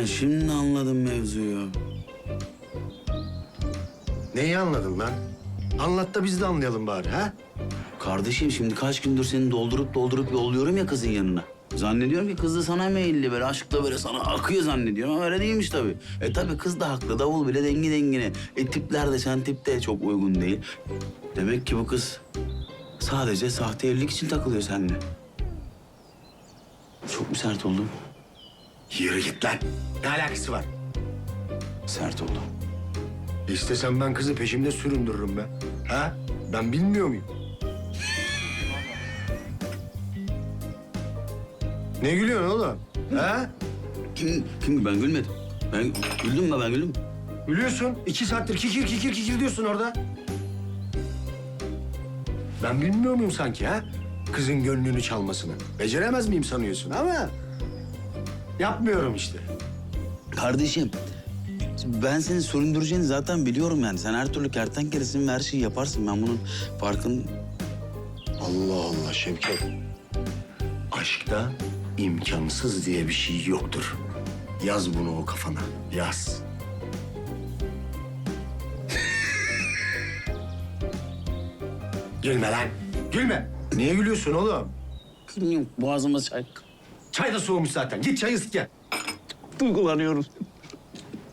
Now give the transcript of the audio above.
Ben şimdi anladım mevzuyu. Neyi anladın lan? Anlat da biz de anlayalım bari ha? Kardeşim şimdi kaç gündür seni doldurup doldurup yolluyorum ya kızın yanına. Zannediyorum ki kız da sana meyilli böyle aşkla böyle sana akıyor zannediyorum ama öyle değilmiş tabii. E tabii kız da haklı davul bile dengi dengine. E tipler de sen tip de çok uygun değil. Demek ki bu kız sadece sahte evlilik için takılıyor seninle. Çok mu sert oldum? Yürü git lan. Ne alakası var? Sert oldum. İstesem ben kızı peşimde süründürürüm be. Ha? Ben bilmiyor muyum? ne gülüyorsun oğlum? Ha? Kim, kim ben gülmedim. Ben güldüm mü ben güldüm? Gülüyorsun. İki saattir kikir kikir kikir diyorsun orada. Ben bilmiyor muyum sanki ha? Kızın gönlünü çalmasını. Beceremez miyim sanıyorsun ama... Yapmıyorum işte. Kardeşim ben seni süründüreceğini zaten biliyorum yani. Sen her türlü kertenkelesin ve her şeyi yaparsın. Ben bunun farkın... Allah Allah Şevket. Aşkta imkansız diye bir şey yoktur. Yaz bunu o kafana. Yaz. Gülme lan. Gülme. Niye gülüyorsun oğlum? Bilmiyorum boğazıma çay... Çay da soğumuş zaten. Git çay ısıt gel. Duygulanıyorum.